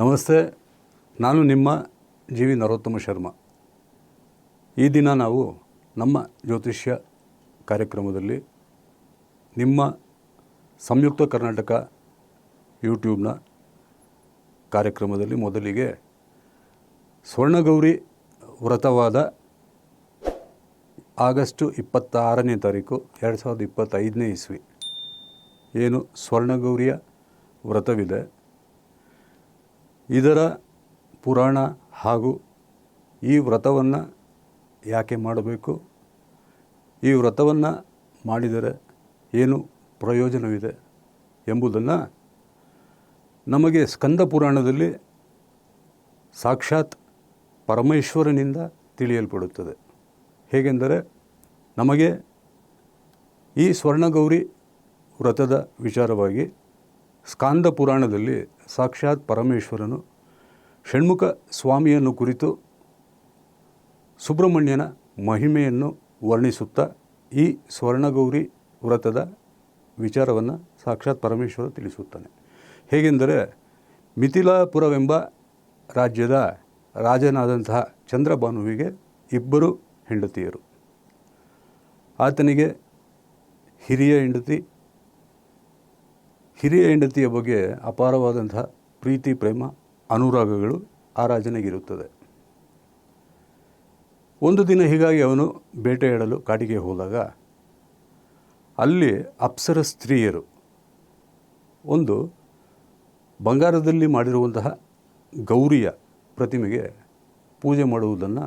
ನಮಸ್ತೆ, ನಾನು ನಿಮ್ಮ ಜಿ ವಿ ನರೋತ್ತಮ ಶರ್ಮಾ. ಈ ದಿನ ನಾವು ನಮ್ಮ ಜ್ಯೋತಿಷ್ಯ ಕಾರ್ಯಕ್ರಮದಲ್ಲಿ ನಿಮ್ಮ ಸಂಯುಕ್ತ ಕರ್ನಾಟಕ ಯೂಟ್ಯೂಬ್ನ ಕಾರ್ಯಕ್ರಮದಲ್ಲಿ ಮೊದಲಿಗೆ ಸ್ವರ್ಣಗೌರಿ ವ್ರತವಾದ ಆಗಸ್ಟು ಇಪ್ಪತ್ತಾರನೇ ತಾರೀಕು ಎರಡು ಸಾವಿರದ ಇಪ್ಪತ್ತೈದನೇ ಇಸ್ವಿ. ಏನು ಸ್ವರ್ಣಗೌರಿಯ ವ್ರತವಿದೆ? ಇದರ ಪುರಾಣ ಹಾಗೂ ಈ ವ್ರತವನ್ನು ಯಾಕೆ ಮಾಡಬೇಕು? ಈ ವ್ರತವನ್ನು ಮಾಡಿದರೆ ಏನು ಪ್ರಯೋಜನವಿದೆ ಎಂಬುದನ್ನು ನಮಗೆ ಸ್ಕಂದ ಪುರಾಣದಲ್ಲಿ ಸಾಕ್ಷಾತ್ ಪರಮೇಶ್ವರನಿಂದ ತಿಳಿಯಲ್ಪಡುತ್ತದೆ. ಹೇಗೆಂದರೆ ನಮಗೆ ಈ ಸ್ವರ್ಣಗೌರಿ ವ್ರತದ ವಿಚಾರವಾಗಿ ಸ್ಕಾಂದ ಪುರಾಣದಲ್ಲಿ ಸಾಕ್ಷಾತ್ ಪರಮೇಶ್ವರನು ಷಣ್ಮುಖ ಸ್ವಾಮಿಯನ್ನು ಕುರಿತು ಸುಬ್ರಹ್ಮಣ್ಯನ ಮಹಿಮೆಯನ್ನು ವರ್ಣಿಸುತ್ತಾ ಈ ಸ್ವರ್ಣಗೌರಿ ವ್ರತದ ವಿಚಾರವನ್ನು ಸಾಕ್ಷಾತ್ ಪರಮೇಶ್ವರ ತಿಳಿಸುತ್ತಾನೆ. ಹೇಗೆಂದರೆ ಮಿಥಿಲಾಪುರವೆಂಬ ರಾಜ್ಯದ ರಾಜನಾದಂತಹ ಚಂದ್ರಭಾನುವಿಗೆ ಇಬ್ಬರು ಹೆಂಡತಿಯರು. ಆತನಿಗೆ ಹಿರಿಯ ಹೆಂಡತಿ ಹಿರಿಯ ಹೆಂಡತಿಯ ಬಗ್ಗೆ ಅಪಾರವಾದಂತಹ ಪ್ರೀತಿ, ಪ್ರೇಮ, ಅನುರಾಗಗಳು ಆ ರಾಜನಿಗಿರುತ್ತದೆ. ಒಂದು ದಿನ ಹೀಗಾಗಿ ಅವನು ಬೇಟೆಯಾಡಲು ಕಾಡಿಗೆ ಹೋದಾಗ ಅಲ್ಲಿ ಅಪ್ಸರ ಸ್ತ್ರೀಯರು ಒಂದು ಬಂಗಾರದಲ್ಲಿ ಮಾಡಿರುವಂತಹ ಗೌರಿಯ ಪ್ರತಿಮೆಗೆ ಪೂಜೆ ಮಾಡುವುದನ್ನು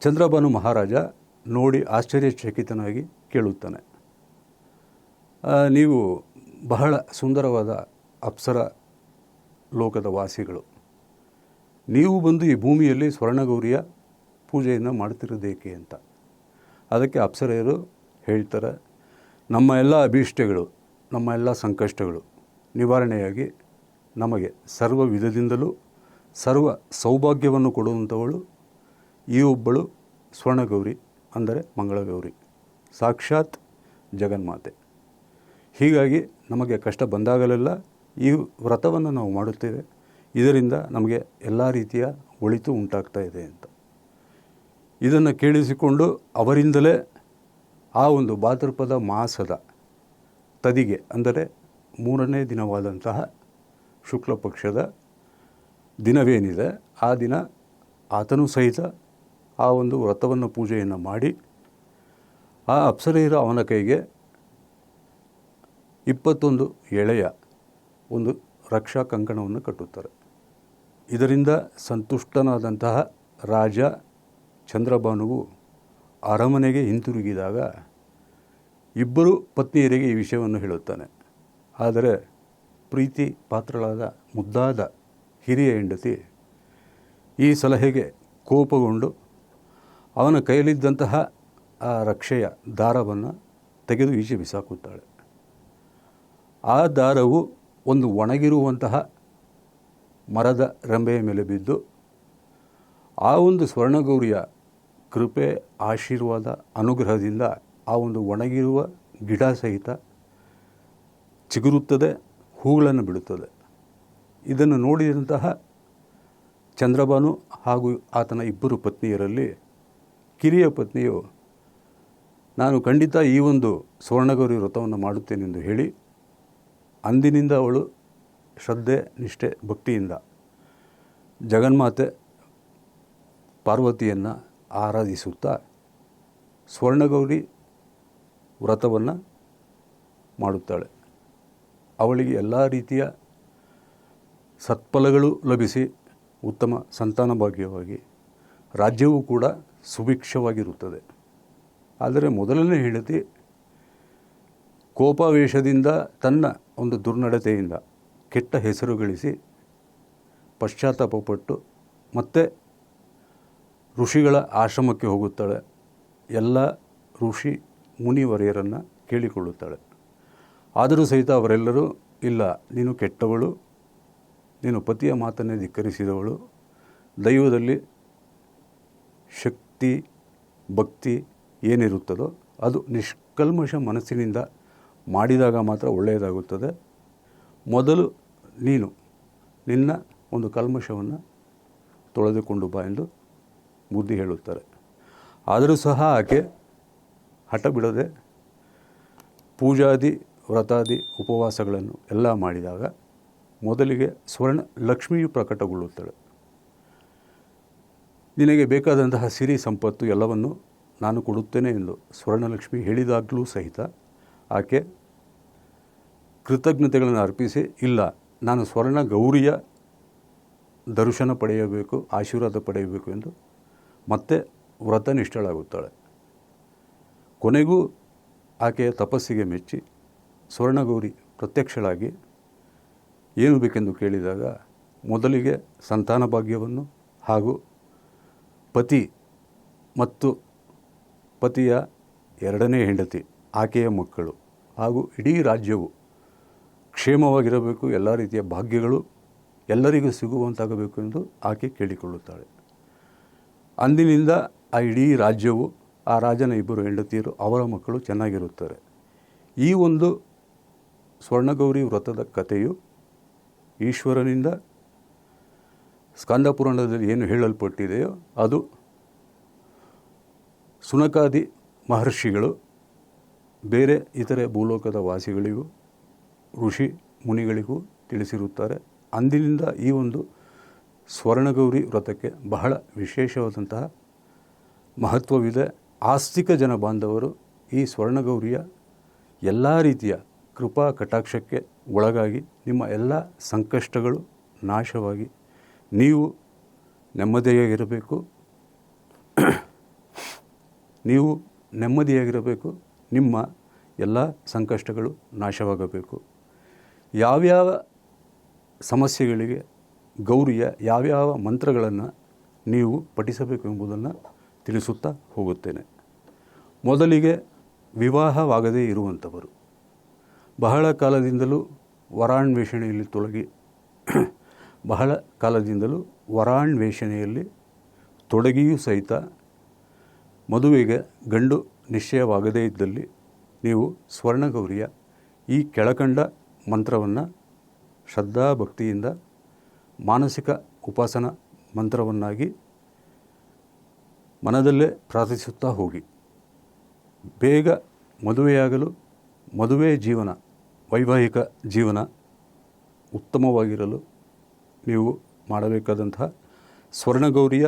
ಚಂದ್ರಬಾನು ಮಹಾರಾಜ ನೋಡಿ ಆಶ್ಚರ್ಯಚಕಿತನಾಗಿ ಕೇಳುತ್ತಾನೆ. ನೀವು ಬಹಳ ಸುಂದರವಾದ ಅಪ್ಸರ ಲೋಕದ ವಾಸಿಗಳು. ನೀವು ಬಂದು ಈ ಭೂಮಿಯಲ್ಲಿ ಸ್ವರ್ಣಗೌರಿಯ ಪೂಜೆಯನ್ನು ಮಾಡ್ತಿರೋದೇಕೆ ಅಂತ. ಅದಕ್ಕೆ ಅಪ್ಸರೆಯರು ಹೇಳ್ತಾರೆ, ನಮ್ಮ ಎಲ್ಲ ಅಭೀಷ್ಟಗಳು, ನಮ್ಮ ಎಲ್ಲ ಸಂಕಷ್ಟಗಳು ನಿವಾರಣೆಯಾಗಿ ನಮಗೆ ಸರ್ವ ವಿಧದಿಂದಲೂ ಸರ್ವ ಸೌಭಾಗ್ಯವನ್ನು ಕೊಡುವಂಥವಳು ಈ ಒಬ್ಬಳು ಸ್ವರ್ಣಗೌರಿ ಅಂದರೆ ಮಂಗಳಗೌರಿ. ಸಾಕ್ಷಾತ್ ಜಗನ್ಮಾತೆ. ಹೀಗಾಗಿ ನಮಗೆ ಕಷ್ಟ ಬಂದಾಗಲೆಲ್ಲ ಈ ವ್ರತವನ್ನು ನಾವು ಮಾಡುತ್ತೇವೆ. ಇದರಿಂದ ನಮಗೆ ಎಲ್ಲ ರೀತಿಯ ಒಳಿತು ಉಂಟಾಗ್ತಾ ಇದೆ ಅಂತ. ಇದನ್ನು ಕೇಳಿಸಿಕೊಂಡು ಅವರಿಂದಲೇ ಆ ಒಂದು ಭಾದ್ರಪದ ಮಾಸದ ತದಿಗೆ, ಅಂದರೆ ಮೂರನೇ ದಿನವಾದಂತಹ ಶುಕ್ಲ ಪಕ್ಷದ ದಿನವೇನಿದೆ, ಆ ದಿನ ಆತನು ಸಹಿತ ಆ ಒಂದು ವ್ರತವನ್ನು ಪೂಜೆಯನ್ನು ಮಾಡಿ ಆ ಅಪ್ಸರೆಯರ ಅವನ ಕೈಗೆ ಇಪ್ಪತ್ತೊಂದು ಎಳೆಯ ಒಂದು ರಕ್ಷಾ ಕಂಕಣವನ್ನು ಕಟ್ಟುತ್ತಾರೆ. ಇದರಿಂದ ಸಂತುಷ್ಟನಾದಂತಹ ರಾಜ ಚಂದ್ರಭಾನುವು ಅರಮನೆಗೆ ಹಿಂತಿರುಗಿದಾಗ ಇಬ್ಬರು ಪತ್ನಿಯರಿಗೆ ಈ ವಿಷಯವನ್ನು ಹೇಳುತ್ತಾನೆ. ಆದರೆ ಪ್ರೀತಿ ಪಾತ್ರಳಾದ ಮುದ್ದಾದ ಹಿರಿಯ ಹೆಂಡತಿ ಈ ಸಲಹೆಗೆ ಕೋಪಗೊಂಡು ಅವನ ಕೈಯಲ್ಲಿದ್ದಂತಹ ಆ ರಕ್ಷೆಯ ದಾರವನ್ನು ತೆಗೆದು ಈಚೆ ಬಿಸಾಕುತ್ತಾಳೆ. ಆ ದಾರವು ಒಂದು ಒಣಗಿರುವಂತಹ ಮರದ ರಂಬೆಯ ಮೇಲೆ ಬಿದ್ದು, ಆ ಒಂದು ಸ್ವರ್ಣಗೌರಿಯ ಕೃಪೆ, ಆಶೀರ್ವಾದ, ಅನುಗ್ರಹದಿಂದ ಆ ಒಂದು ಒಣಗಿರುವ ಗಿಡ ಸಹಿತ ಚಿಗುರುತ್ತದೆ, ಹೂಗಳನ್ನು ಬಿಡುತ್ತದೆ. ಇದನ್ನು ನೋಡಿದಂತಹ ಚಂದ್ರಭಾನು ಹಾಗೂ ಆತನ ಇಬ್ಬರು ಪತ್ನಿಯರಲ್ಲಿ ಕಿರಿಯ ಪತ್ನಿಯು, ನಾನು ಖಂಡಿತ ಈ ಒಂದು ಸುವರ್ಣಗೌರಿ ವ್ರತವನ್ನು ಮಾಡುತ್ತೇನೆಂದು ಹೇಳಿ ಅಂದಿನಿಂದ ಅವಳು ಶ್ರದ್ಧೆ, ನಿಷ್ಠೆ, ಭಕ್ತಿಯಿಂದ ಜಗನ್ಮಾತೆ ಪಾರ್ವತಿಯನ್ನು ಆರಾಧಿಸುತ್ತಾ ಸ್ವರ್ಣಗೌರಿ ವ್ರತವನ್ನು ಮಾಡುತ್ತಾಳೆ. ಅವಳಿಗೆ ಎಲ್ಲ ರೀತಿಯ ಸತ್ಫಲಗಳು ಲಭಿಸಿ ಉತ್ತಮ ಸಂತಾನ ಭಾಗ್ಯವಾಗಿ ರಾಜ್ಯವೂ ಕೂಡ ಸುಭಿಕ್ಷವಾಗಿರುತ್ತದೆ. ಆದರೆ ಮೊದಲನೇ ಹೆಂಡತಿ ಕೋಪಾವೇಶದಿಂದ ತನ್ನ ಒಂದು ದುರ್ನಡತೆಯಿಂದ ಕೆಟ್ಟ ಹೆಸರು ಗಳಿಸಿ ಪಶ್ಚಾತ್ತಾಪಪಟ್ಟು ಮತ್ತೆ ಋಷಿಗಳ ಆಶ್ರಮಕ್ಕೆ ಹೋಗುತ್ತಾಳೆ. ಎಲ್ಲ ಋಷಿ ಮುನಿವರೆಯರನ್ನು ಕೇಳಿಕೊಳ್ಳುತ್ತಾಳೆ. ಆದರೂ ಸಹಿತ ಅವರೆಲ್ಲರೂ, ಇಲ್ಲ, ನೀನು ಕೆಟ್ಟವಳು, ನೀನು ಪತಿಯ ಮಾತನ್ನೇ ಧಿಕ್ಕರಿಸಿದವಳು, ದೈವದಲ್ಲಿ ಶಕ್ತಿ, ಭಕ್ತಿ ಏನಿರುತ್ತದೋ ಅದು ನಿಷ್ಕಲ್ಮಶ ಮನಸ್ಸಿನಿಂದ ಮಾಡಿದಾಗ ಮಾತ್ರ ಒಳ್ಳೆಯದಾಗುತ್ತದೆ. ಮೊದಲು ನೀನು ನಿನ್ನ ಒಂದು ಕಲ್ಮಶವನ್ನು ತೊಳೆದುಕೊಂಡು ಬಾ ಎಂದು ಬುದ್ಧಿ ಹೇಳುತ್ತಾರೆ. ಆದರೂ ಸಹ ಆಕೆ ಹಠ ಬಿಡದೆ ಪೂಜಾದಿ, ವ್ರತಾದಿ, ಉಪವಾಸಗಳನ್ನು ಎಲ್ಲ ಮಾಡಿದಾಗ ಮೊದಲಿಗೆ ಸ್ವರ್ಣ ಲಕ್ಷ್ಮಿಯು ಪ್ರಕಟಗೊಳ್ಳುತ್ತಾಳೆ. ನಿನಗೆ ಬೇಕಾದಂತಹ ಸಿರಿ ಸಂಪತ್ತು ಎಲ್ಲವನ್ನು ನಾನು ಕೊಡುತ್ತೇನೆ ಎಂದು ಸ್ವರ್ಣಲಕ್ಷ್ಮಿ ಹೇಳಿದಾಗಲೂ ಸಹಿತ ಆಕೆ ಕೃತಜ್ಞತೆಗಳನ್ನು ಅರ್ಪಿಸಿ, ಇಲ್ಲ, ನಾನು ಸ್ವರ್ಣ ಗೌರಿಯ ದರ್ಶನ ಪಡೆಯಬೇಕು, ಆಶೀರ್ವಾದ ಪಡೆಯಬೇಕು ಎಂದು ಮತ್ತೆ ವ್ರತ ನಿಷ್ಠಳಾಗುತ್ತಾಳೆ ಕೊನೆಗೂ ಆಕೆಯ ತಪಸ್ಸಿಗೆ ಮೆಚ್ಚಿ ಸ್ವರ್ಣಗೌರಿ ಪ್ರತ್ಯಕ್ಷಳಾಗಿ ಏನು ಬೇಕೆಂದು ಕೇಳಿದಾಗ ಮೊದಲಿಗೆ ಸಂತಾನ ಭಾಗ್ಯವನ್ನು ಹಾಗೂ ಪತಿ ಮತ್ತು ಪತಿಯ ಎರಡನೇ ಹೆಂಡತಿ ಆಕೆಯ ಮಕ್ಕಳು ಹಾಗೂ ಇಡೀ ರಾಜ್ಯವು ಕ್ಷೇಮವಾಗಿರಬೇಕು, ಎಲ್ಲ ರೀತಿಯ ಭಾಗ್ಯಗಳು ಎಲ್ಲರಿಗೂ ಸಿಗುವಂತಾಗಬೇಕು ಎಂದು ಆಕೆ ಕೇಳಿಕೊಳ್ಳುತ್ತಾಳೆ. ಅಂದಿನಿಂದ ಆ ಇಡೀ ರಾಜ್ಯವು, ಆ ರಾಜನ ಇಬ್ಬರು ಹೆಂಡತಿಯರು, ಅವರ ಮಕ್ಕಳು ಚೆನ್ನಾಗಿರುತ್ತಾರೆ. ಈ ಒಂದು ಸ್ವರ್ಣಗೌರಿ ವ್ರತದ ಕಥೆಯು ಈಶ್ವರನಿಂದ ಸ್ಕಂದಪುರಾಣದಲ್ಲಿ ಏನು ಹೇಳಲ್ಪಟ್ಟಿದೆಯೋ ಅದು ಸುನಕಾದಿ ಮಹರ್ಷಿಗಳು ಬೇರೆ ಇತರೆ ಭೂಲೋಕದ ವಾಸಿಗಳಿಗೂ, ಋಷಿ ಮುನಿಗಳಿಗೂ ತಿಳಿಸಿರುತ್ತಾರೆ. ಅಂದಿನಿಂದ ಈ ಒಂದು ಸ್ವರ್ಣಗೌರಿ ವ್ರತಕ್ಕೆ ಬಹಳ ವಿಶೇಷವಾದಂತಹ ಮಹತ್ವವಿದೆ. ಆಸ್ತಿಕ ಜನ ಬಾಂಧವರು ಈ ಸ್ವರ್ಣಗೌರಿಯ ಎಲ್ಲ ರೀತಿಯ ಕೃಪಾ ಕಟಾಕ್ಷಕ್ಕೆ ಒಳಗಾಗಿ ನಿಮ್ಮ ಎಲ್ಲ ಸಂಕಷ್ಟಗಳು ನಾಶವಾಗಿ ನೀವು ನೆಮ್ಮದಿಯಾಗಿರಬೇಕು. ನೀವು ನೆಮ್ಮದಿಯಾಗಿರಬೇಕು. ನಿಮ್ಮ ಎಲ್ಲ ಸಂಕಷ್ಟಗಳು ನಾಶವಾಗಬೇಕು. ಯಾವ್ಯಾವ ಸಮಸ್ಯೆಗಳಿಗೆ ಗೌರಿಯ ಯಾವ್ಯಾವ ಮಂತ್ರಗಳನ್ನು ನೀವು ಪಠಿಸಬೇಕು ಎಂಬುದನ್ನು ತಿಳಿಸುತ್ತಾ ಹೋಗುತ್ತೇನೆ. ಮೊದಲಿಗೆ ವಿವಾಹವಾಗದೇ ಇರುವಂಥವರು. ಬಹಳ ಕಾಲದಿಂದಲೂ ವರಾಣ್ವೇಷಣೆಯಲ್ಲಿ ತೊಡಗಿ ಬಹಳ ಕಾಲದಿಂದಲೂ ವರಾಣ್ವೇಷಣೆಯಲ್ಲಿ ತೊಡಗಿಯೂ ಸಹಿತ ಮದುವೆಗೆ ಗಂಡು ನಿಶ್ಚಯವಾಗದೇ ಇದ್ದಲ್ಲಿ ನೀವು ಸ್ವರ್ಣಗೌರಿಯ ಈ ಕೆಳಕಂಡ ಮಂತ್ರವನ್ನು ಶ್ರದ್ಧಾಭಕ್ತಿಯಿಂದ ಮಾನಸಿಕ ಉಪಾಸನಾ ಮಂತ್ರವನ್ನಾಗಿ ಮನದಲ್ಲೇ ಪ್ರಾರ್ಥಿಸುತ್ತಾ ಹೋಗಿ. ಬೇಗ ಮದುವೆಯಾಗಲು ಮದುವೆ ಜೀವನ, ವೈವಾಹಿಕ ಜೀವನ ಉತ್ತಮವಾಗಿರಲು ನೀವು ಮಾಡಬೇಕಾದಂತಹ ಸ್ವರ್ಣಗೌರಿಯ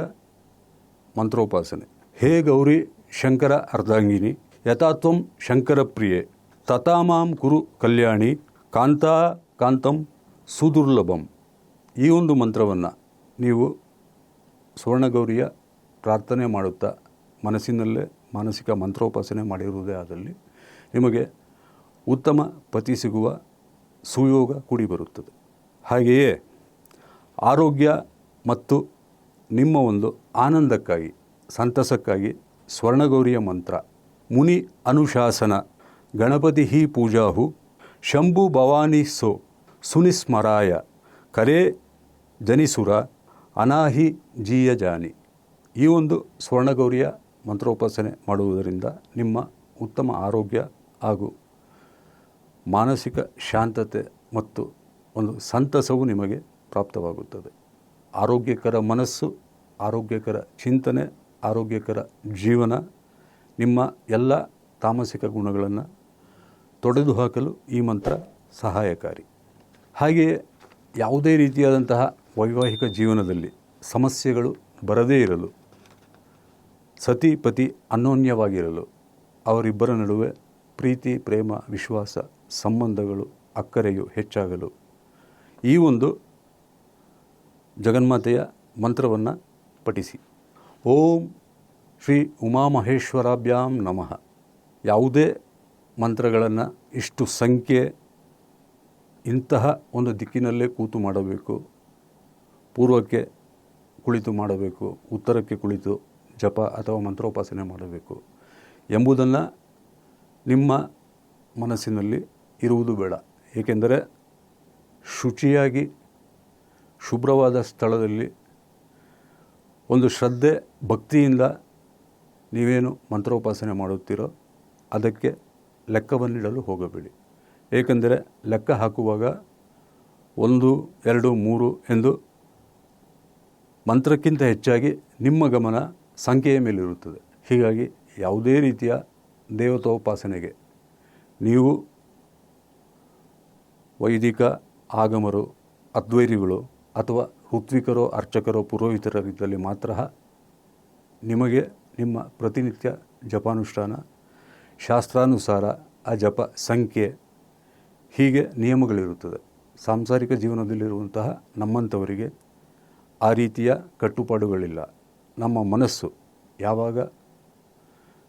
ಮಂತ್ರೋಪಾಸನೆ. ಹೇ ಗೌರಿ ಶಂಕರ ಅರ್ಧಾಂಗಿನಿ, ಯಥಾತ್ವಂ ಶಂಕರ ಪ್ರಿಯೆ, ತಥಾಮಾಂ ಕುರು ಕಲ್ಯಾಣಿ, ಕಾಂತಾ ಕಾಂತಂ ಸುದುರ್ಲಭಂ. ಈ ಒಂದು ಮಂತ್ರವನ್ನು ನೀವು ಸುವರ್ಣಗೌರಿಯ ಪ್ರಾರ್ಥನೆ ಮಾಡುತ್ತಾ ಮನಸ್ಸಿನಲ್ಲೇ ಮಾನಸಿಕ ಮಂತ್ರೋಪಾಸನೆ ಮಾಡಿರುವುದೇ ಆದಲ್ಲಿ ನಿಮಗೆ ಉತ್ತಮ ಪತಿ ಸಿಗುವ ಸುಯೋಗ ಕೂಡಿ ಬರುತ್ತದೆ. ಹಾಗೆಯೇ ಆರೋಗ್ಯ ಮತ್ತು ನಿಮ್ಮ ಒಂದು ಆನಂದಕ್ಕಾಗಿ, ಸಂತಸಕ್ಕಾಗಿ ಸ್ವರ್ಣಗೌರಿಯ ಮಂತ್ರ. ಮುನಿ ಅನುಶಾಸನ. ಗಣಪತಿ ಹಿ ಪೂಜಾಹು. ಶಂಭು ಭವಾನಿ ಸೋ. ಸುನಿಸ್ಮರಾಯ ಕರೇ ಜನಿಸುರ. ಅನಾಹಿ ಜೀಯ ಜಾನಿ. ಈ ಒಂದು ಸ್ವರ್ಣಗೌರಿಯ ಮಂತ್ರೋಪಾಸನೆ ಮಾಡುವುದರಿಂದ ನಿಮ್ಮ ಉತ್ತಮ ಆರೋಗ್ಯ ಹಾಗೂ ಮಾನಸಿಕ ಶಾಂತತೆ ಮತ್ತು ಒಂದು ಸಂತಸವು ನಿಮಗೆ ಪ್ರಾಪ್ತವಾಗುತ್ತದೆ. ಆರೋಗ್ಯಕರ ಮನಸ್ಸು, ಆರೋಗ್ಯಕರ ಚಿಂತನೆ ಆರೋಗ್ಯಕರ ಜೀವನ, ನಿಮ್ಮ ಎಲ್ಲ ತಾಮಸಿಕ ಗುಣಗಳನ್ನು ತೊಡೆದು ಹಾಕಲು ಈ ಮಂತ್ರ ಸಹಾಯಕಾರಿ. ಹಾಗೆಯೇ ಯಾವುದೇ ರೀತಿಯಾದಂತಹ ವೈವಾಹಿಕ ಜೀವನದಲ್ಲಿ ಸಮಸ್ಯೆಗಳು ಬರದೇ ಇರಲು, ಸತಿ ಪತಿ ಅನ್ಯೋನ್ಯವಾಗಿರಲು ಅವರಿಬ್ಬರ ನಡುವೆ ಪ್ರೀತಿ, ಪ್ರೇಮ, ವಿಶ್ವಾಸ, ಸಂಬಂಧಗಳು ಅಕ್ಕರೆಯು ಹೆಚ್ಚಾಗಲು ಈ ಒಂದು ಜಗನ್ಮಾತೆಯ ಮಂತ್ರವನ್ನು ಪಠಿಸಿ. ಓಂ ಶ್ರೀ ಉಮಾಮಹೇಶ್ವರಾಭ್ಯಾಂ ನಮಃ. ಯಾವುದೇ ಮಂತ್ರಗಳನ್ನು ಇಷ್ಟು ಸಂಖ್ಯೆ ಇಂತಹ ಒಂದು ದಿಕ್ಕಿನಲ್ಲೇ ಕೂತು ಮಾಡಬೇಕು, ಪೂರ್ವಕ್ಕೆ ಕುಳಿತು ಮಾಡಬೇಕು, ಉತ್ತರಕ್ಕೆ ಕುಳಿತು ಜಪ ಅಥವಾ ಮಂತ್ರೋಪಾಸನೆ ಮಾಡಬೇಕು ಎಂಬುದನ್ನು ನಿಮ್ಮ ಮನಸ್ಸಿನಲ್ಲಿ ಇರುವುದು ಬೇಡ. ಏಕೆಂದರೆ ಶುಚಿಯಾಗಿ, ಶುಭ್ರವಾದ ಸ್ಥಳದಲ್ಲಿ ಒಂದು ಶ್ರದ್ಧೆ, ಭಕ್ತಿಯಿಂದ ನೀವೇನು ಮಂತ್ರೋಪಾಸನೆ ಮಾಡುತ್ತೀರೋ ಅದಕ್ಕೆ ಲೆಕ್ಕವನ್ನಿಡಲು ಹೋಗಬೇಡಿ. ಏಕೆಂದರೆ ಲೆಕ್ಕ ಹಾಕುವಾಗ ಒಂದು, ಎರಡು, ಮೂರು ಎಂದು ಮಂತ್ರಕ್ಕಿಂತ ಹೆಚ್ಚಾಗಿ ನಿಮ್ಮ ಗಮನ ಸಂಖ್ಯೆಯ ಮೇಲಿರುತ್ತದೆ. ಹೀಗಾಗಿ ಯಾವುದೇ ರೀತಿಯ ದೇವತೋಪಾಸನೆಗೆ ನೀವು ವೈದಿಕ ಆಗಮರು, ಅದ್ವೈರಿಗಳು ಅಥವಾ ಋತ್ವಿಕರೋ ಅರ್ಚಕರೋ ಪುರೋಹಿತರಿದ್ದಲ್ಲಿ ಮಾತ್ರ ನಿಮಗೆ ನಿಮ್ಮ ಪ್ರತಿನಿತ್ಯ ಜಪಾನುಷ್ಠಾನ, ಶಾಸ್ತ್ರಾನುಸಾರ ಆ ಜಪ ಸಂಖ್ಯೆ ಹೀಗೆ ನಿಯಮಗಳಿರುತ್ತದೆ. ಸಾಂಸಾರಿಕ ಜೀವನದಲ್ಲಿರುವಂತಹ ನಮ್ಮಂಥವರಿಗೆ ಆ ರೀತಿಯ ಕಟ್ಟುಪಾಡುಗಳಿಲ್ಲ. ನಮ್ಮ ಮನಸ್ಸು ಯಾವಾಗ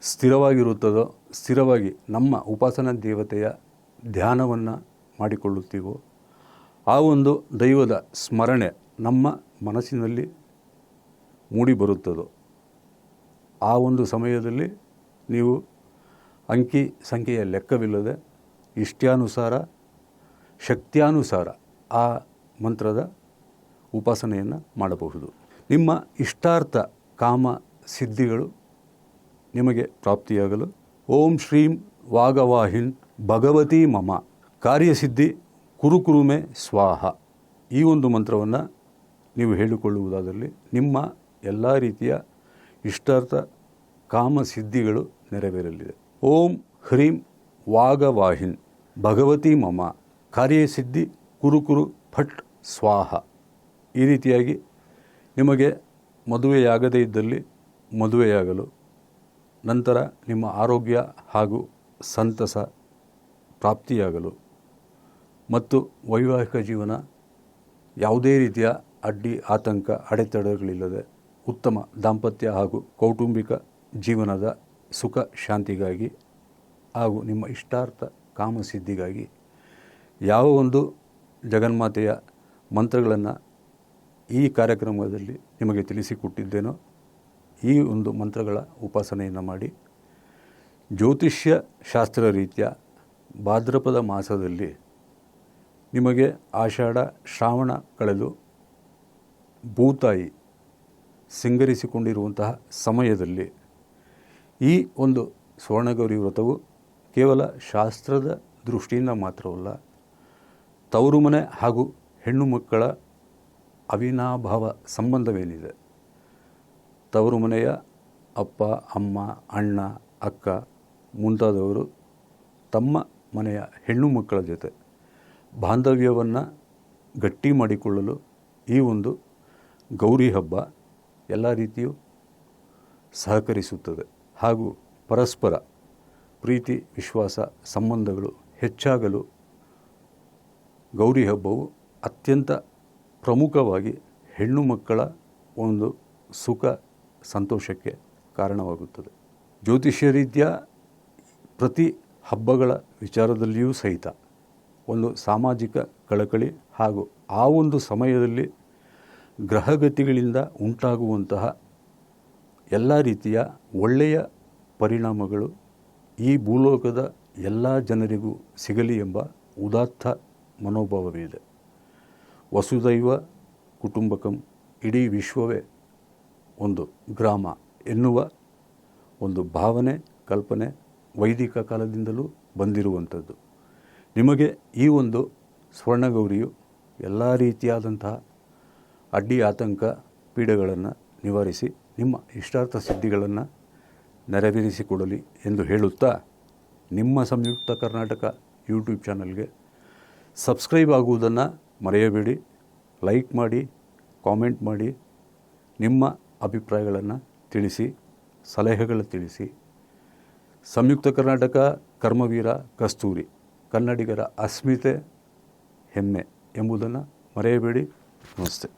ಸ್ಥಿರವಾಗಿರುತ್ತದೋ, ಸ್ಥಿರವಾಗಿ ನಮ್ಮ ಉಪಾಸನಾ ದೇವತೆಯ ಧ್ಯಾನವನ್ನು ಮಾಡಿಕೊಳ್ಳುತ್ತೀವೋ, ಆ ಒಂದು ದೈವದ ಸ್ಮರಣೆ ನಮ್ಮ ಮನಸ್ಸಿನಲ್ಲಿ ಮೂಡಿ ಬರುತ್ತದೋ ಆ ಒಂದು ಸಮಯದಲ್ಲಿ ನೀವು ಅಂಕಿ ಸಂಖ್ಯೆಯ ಲೆಕ್ಕವಿಲ್ಲದೆ ಇಷ್ಟ್ಯಾನುಸಾರ, ಶಕ್ತಿಯಾನುಸಾರ ಆ ಮಂತ್ರದ ಉಪಾಸನೆಯನ್ನು ಮಾಡಬಹುದು. ನಿಮ್ಮ ಇಷ್ಟಾರ್ಥ ಕಾಮ ಸಿದ್ಧಿಗಳು ನಿಮಗೆ ಪ್ರಾಪ್ತಿಯಾಗಲು ಓಂ ಶ್ರೀಂ ವಾಗವಾಹಿನ್ ಭಗವತಿ ಮಮ. ಕಾರ್ಯಸಿದ್ಧಿ ಕುರುಕುರುಮೆ ಸ್ವಾಹ. ಈ ಒಂದು ಮಂತ್ರವನ್ನು ನೀವು ಹೇಳಿಕೊಳ್ಳುವುದಾದಲ್ಲಿ ನಿಮ್ಮ ಎಲ್ಲ ರೀತಿಯ ಇಷ್ಟಾರ್ಥ ಕಾಮ ಸಿದ್ಧಿಗಳು ನೆರವೇರಲಿದೆ. ಓಂ ಹ್ರೀಂ ವಾಗವಾಹಿನ್ ಭಗವತಿ ಮಮ ಕಾರ್ಯಸಿದ್ಧಿ ಕುರುಕುರು ಫಟ್ ಸ್ವಾಹ. ಈ ರೀತಿಯಾಗಿ ನಿಮಗೆ ಮದುವೆಯಾಗದೇ ಇದ್ದಲ್ಲಿ ಮದುವೆಯಾಗಲು ನಂತರ ನಿಮ್ಮ ಆರೋಗ್ಯ ಹಾಗೂ ಸಂತಸ ಪ್ರಾಪ್ತಿಯಾಗಲು ಮತ್ತು ವೈವಾಹಿಕ ಜೀವನ ಯಾವುದೇ ರೀತಿಯ ಅಡ್ಡಿ, ಆತಂಕ, ಅಡೆತಡೆಗಳಿಲ್ಲದೆ ಉತ್ತಮ ದಾಂಪತ್ಯ ಹಾಗೂ ಕೌಟುಂಬಿಕ ಜೀವನದ ಸುಖ ಶಾಂತಿಗಾಗಿ ಹಾಗೂ ನಿಮ್ಮ ಇಷ್ಟಾರ್ಥ ಕಾಮಸಿದ್ಧಿಗಾಗಿ ಯಾವ ಒಂದು ಜಗನ್ಮಾತೆಯ ಮಂತ್ರಗಳನ್ನು ಈ ಕಾರ್ಯಕ್ರಮದಲ್ಲಿ ನಿಮಗೆ ತಿಳಿಸಿಕೊಟ್ಟಿದ್ದೇನೋ ಈ ಒಂದು ಮಂತ್ರಗಳ ಉಪಾಸನೆಯನ್ನು ಮಾಡಿ ಜ್ಯೋತಿಷ್ಯ ಶಾಸ್ತ್ರ ರೀತಿಯ ಭಾದ್ರಪದ ಮಾಸದಲ್ಲಿ ನಿಮಗೆ ಆಷಾಢ, ಶ್ರಾವಣ ಕಳೆದು ಭೂತಾಯಿ ಸಿಂಗರಿಸಿಕೊಂಡಿರುವಂತಹ ಸಮಯದಲ್ಲಿ ಈ ಒಂದು ಸ್ವರ್ಣಗೌರಿ ವ್ರತವು ಕೇವಲ ಶಾಸ್ತ್ರದ ದೃಷ್ಟಿಯಿಂದ ಮಾತ್ರವಲ್ಲ ತವರು ಮನೆ ಹಾಗೂ ಹೆಣ್ಣು ಮಕ್ಕಳ ಅವಿನಾಭಾವ ಸಂಬಂಧವೇನಿದೆ? ತವರು ಮನೆಯ ಅಪ್ಪ, ಅಮ್ಮ, ಅಣ್ಣ, ಅಕ್ಕ ಮುಂತಾದವರು ತಮ್ಮ ಮನೆಯ ಹೆಣ್ಣು ಮಕ್ಕಳ ಜೊತೆ ಬಾಂಧವ್ಯವನ್ನು ಗಟ್ಟಿ ಮಾಡಿಕೊಳ್ಳಲು ಈ ಒಂದು ಗೌರಿ ಹಬ್ಬ ಎಲ್ಲ ರೀತಿಯೂ ಸಹಕರಿಸುತ್ತದೆ. ಹಾಗೂ ಪರಸ್ಪರ ಪ್ರೀತಿ, ವಿಶ್ವಾಸ, ಸಂಬಂಧಗಳು ಹೆಚ್ಚಾಗಲು ಗೌರಿ ಹಬ್ಬವು ಅತ್ಯಂತ ಪ್ರಮುಖವಾಗಿ ಹೆಣ್ಣು ಮಕ್ಕಳ ಒಂದು ಸುಖ, ಸಂತೋಷಕ್ಕೆ ಕಾರಣವಾಗುತ್ತದೆ. ಜ್ಯೋತಿಷ್ಯ ರೀತಿಯ ಪ್ರತಿ ಹಬ್ಬಗಳ ವಿಚಾರದಲ್ಲಿಯೂ ಸಹಿತ ಒಂದು ಸಾಮಾಜಿಕ ಕಳಕಳಿ ಹಾಗೂ ಆ ಒಂದು ಸಮಯದಲ್ಲಿ ಗ್ರಹಗತಿಗಳಿಂದ ಉಂಟಾಗುವಂತಹ ಎಲ್ಲ ರೀತಿಯ ಒಳ್ಳೆಯ ಪರಿಣಾಮಗಳು ಈ ಭೂಲೋಕದ ಎಲ್ಲ ಜನರಿಗೂ ಸಿಗಲಿ ಎಂಬ ಉದಾತ್ತ ಮನೋಭಾವವಿದೆ ವಸುದೈವ ಕುಟುಂಬಕಂ ಇಡೀ ವಿಶ್ವವೇ ಒಂದು ಗ್ರಾಮ ಎನ್ನುವ ಒಂದು ಭಾವನೆ, ಕಲ್ಪನೆ ವೈದಿಕ ಕಾಲದಿಂದಲೂ ಬಂದಿರುವಂಥದ್ದು. ನಿಮಗೆ ಈ ಒಂದು ಸ್ವರ್ಣಗೌರಿಯು ಎಲ್ಲ ರೀತಿಯಾದಂತಹ ಅಡ್ಡಿ ಆತಂಕ ಪೀಡೆಗಳನ್ನು ನಿವಾರಿಸಿ, ನಿಮ್ಮ ಇಷ್ಟಾರ್ಥ ಸಿದ್ಧಿಗಳನ್ನು ನೆರವೇರಿಸಿಕೊಡಲಿ ಎಂದು ಹೇಳುತ್ತಾ ನಿಮ್ಮ ಸಂಯುಕ್ತ ಕರ್ನಾಟಕ ಯೂಟ್ಯೂಬ್ ಚಾನಲ್ಗೆ ಸಬ್ಸ್ಕ್ರೈಬ್ ಆಗುವುದನ್ನು ಮರೆಯಬೇಡಿ. ಲೈಕ್ ಮಾಡಿ, ಕಾಮೆಂಟ್ ಮಾಡಿ, ನಿಮ್ಮ ಅಭಿಪ್ರಾಯಗಳನ್ನು ತಿಳಿಸಿ ಸಲಹೆಗಳು ತಿಳಿಸಿ. ಸಂಯುಕ್ತ ಕರ್ನಾಟಕ ಕರ್ಮವೀರ ಕಸ್ತೂರಿ, ಕನ್ನಡಿಗರ ಅಸ್ಮಿತೆ ಹೆಮ್ಮೆ ಎಂಬುದನ್ನು ಮರೆಯಬೇಡಿ. ನಮಸ್ತೆ.